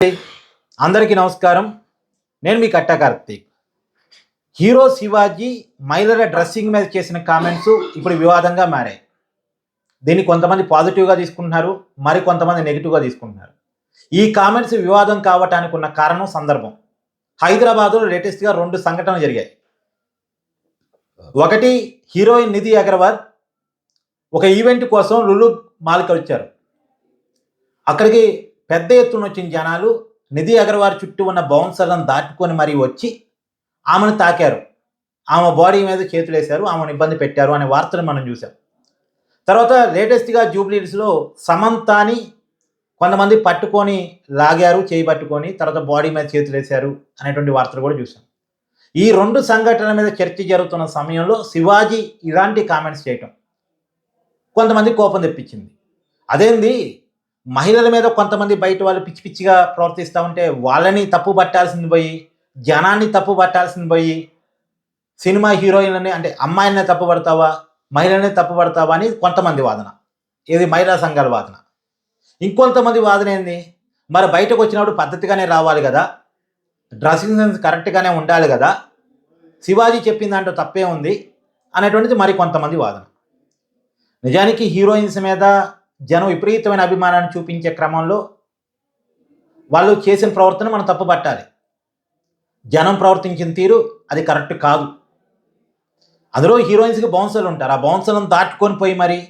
అందరికీ నమస్కారం. నేను మీ కట్టా కార్తీక్. హీరో శివాజీ మహిళల డ్రెస్సింగ్ మీద చేసిన కామెంట్స్ ఇప్పుడు వివాదంగా మారాయి. దీన్ని కొంతమంది పాజిటివ్గా తీసుకుంటున్నారు మరి కొంతమంది నెగిటివ్గా తీసుకుంటున్నారు. ఈ కామెంట్స్ వివాదం కావటానికి ఉన్న కారణం సందర్భం. హైదరాబాద్లో లేటెస్ట్గా రెండు సంఘటనలు జరిగాయి. ఒకటి హీరోయిన్ నిధి అగర్వాల్ ఒక ఈవెంట్ కోసం లులు మాల్కి వచ్చారు. అక్కడికి పెద్ద ఎత్తున వచ్చిన జనాలు నిధి అగర్వాల్ చుట్టూ ఉన్న బౌన్సర్లను దాటుకొని మరీ వచ్చి ఆమెను తాకారు. ఆమె బాడీ మీద చేతులు వేశారు ఆమెను ఇబ్బంది పెట్టారు అనే వార్తలు మనం చూసాం తర్వాత లేటెస్ట్గా జూబ్లీస్లో సమంతాని కొంతమంది పట్టుకొని లాగారు చేయి పట్టుకొని తర్వాత బాడీ మీద చేతులు వేశారు అనేటువంటి వార్తలు కూడా చూసాం ఈ రెండు సంఘటనల మీద చర్చ జరుగుతున్న సమయంలో శివాజీ ఇలాంటి కామెంట్స్ చేయటం కొంతమంది కోపం తెప్పించింది. అదేంది? మహిళల మీద కొంతమంది బయట వాళ్ళు పిచ్చి పిచ్చిగా ప్రవర్తిస్తూ ఉంటే వాళ్ళని తప్పు పట్టాల్సింది పోయి జనాన్ని తప్పు పట్టాల్సింది పోయి సినిమా హీరోయిన్లని అంటే అమ్మాయిలనే తప్పు పడతావా మహిళనే తప్పు పడతావా అని కొంతమంది వాదన. ఇది మహిళా సంఘాల వాదన. ఇంకొంతమంది వాదన ఏంది? మరి బయటకు వచ్చినప్పుడు పద్ధతిగానే రావాలి కదా? డ్రెస్సింగ్ సెన్స్ కరెక్ట్గానే ఉండాలి కదా? శివాజీ చెప్పిన దాంట్లో తప్పే ఉంది అనేటువంటిది మరి కొంతమంది వాదన. నిజానికి హీరోయిన్స్ మీద జనం విపరీతమైన అభిమానాన్ని చూపించే క్రమంలో వాళ్ళు చేసిన ప్రవర్తన మనం తప్పు పట్టాలి జనం ప్రవర్తించిన తీరు అది కరెక్ట్ కాదు. అందులో హీరోయిన్స్కి బౌన్సర్లు ఉంటారు. ఆ బౌన్సర్లను దాటుకొని పోయి మరి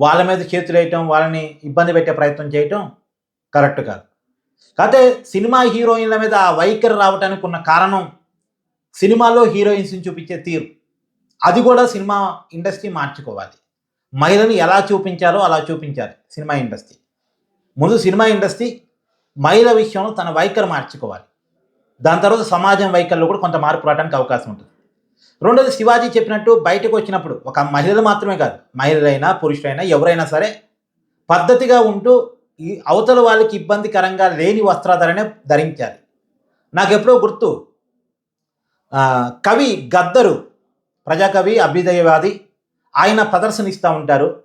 వాళ్ళ మీద చేతులు వేయటం వాళ్ళని ఇబ్బంది పెట్టే ప్రయత్నం చేయటం కరెక్ట్ కాదు. కాకపోతే సినిమా హీరోయిన్ల మీద ఆ వైఖరి రావడానికి ఉన్న కారణం సినిమాలో హీరోయిన్స్ని చూపించే తీరు. అది కూడా సినిమా ఇండస్ట్రీ మార్చుకోవాలి. మహిళను ఎలా చూపించాలో అలా చూపించాలి సినిమా ఇండస్ట్రీ. ముందు సినిమా ఇండస్ట్రీ మహిళ విషయంలో తన వైఖరి మార్చుకోవాలి. దాని తర్వాత సమాజం వైఖరిలో కూడా కొంత మార్పు రావడానికి అవకాశం ఉంటుంది. రెండోది శివాజీ చెప్పినట్టు బయటకు వచ్చినప్పుడు ఒక మహిళలు మాత్రమే కాదు మహిళలైనా పురుషులైనా ఎవరైనా సరే పద్ధతిగా ఉంటూ ఈ అవతల వాళ్ళకి ఇబ్బందికరంగా లేని వస్త్రాధారణ ధరించాలి. నాకు ఎప్పుడో గుర్తు కవి గద్దరు ప్రజాకవి అభ్యుదయవాది ఆయన ప్రదర్శన ఇస్తూ ఉంటారు.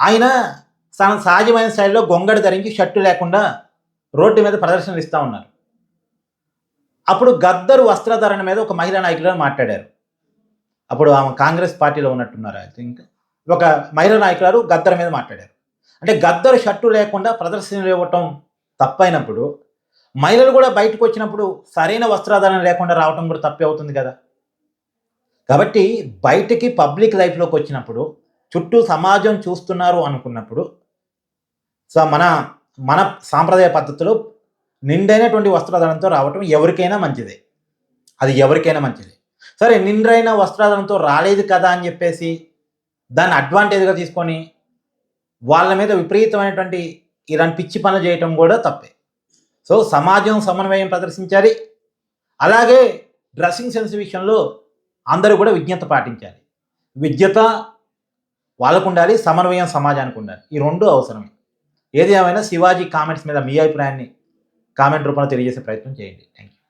ఆయన తన సహజమైన శైలిలో గొంగడి ధరించి షర్టు లేకుండా రోడ్డు మీద ప్రదర్శనలు ఇస్తూ ఉన్నారు. అప్పుడు గద్దరు వస్త్రధారణ మీద ఒక మహిళా నాయకులు మాట్లాడారు. అప్పుడు ఆమె కాంగ్రెస్ పార్టీలో ఉన్నట్టున్నారు ఐ థింక్ ఒక మహిళా నాయకురాలు గద్దర్ మీద మాట్లాడారు. అంటే గద్దరు షర్టు లేకుండా ప్రదర్శనలు ఇవ్వటం తప్పైనప్పుడు మహిళలు కూడా బయటకు వచ్చినప్పుడు సరైన వస్త్రధారణ లేకుండా రావటం కూడా తప్పే అవుతుంది కదా. కాబట్టి బయటికి పబ్లిక్ లైఫ్లోకి వచ్చినప్పుడు చుట్టూ సమాజం చూస్తున్నారు అనుకున్నప్పుడు సో మన మన సాంప్రదాయ పద్ధతిలో నిండైనటువంటి వస్త్రాధారణతో రావటం ఎవరికైనా మంచిదే. అది ఎవరికైనా మంచిది. సరే నిండ్రైన వస్త్రాధారణతో రాలేదు కదా అని చెప్పేసి దాన్ని అడ్వాంటేజ్గా తీసుకొని వాళ్ళ మీద విపరీతమైనటువంటి ఇలాంటి పిచ్చి పనులు చేయటం కూడా తప్పే. సో సమాజం సమన్వయం ప్రదర్శించాలి. అలాగే డ్రెస్సింగ్ సెన్స్ విషయంలో అందరూ కూడా విజ్ఞత పాటించాలి. విజ్ఞత వాళ్ళకు ఉండాలి సమన్వయం సమాజానికి ఉండాలి ఈ రెండు అవసరమే ఏది ఏమైనా శివాజీ కామెంట్స్ మీద మీ అభిప్రాయాన్ని కామెంట్ రూపంలో తెలియజేసే ప్రయత్నం చేయండి. Thank you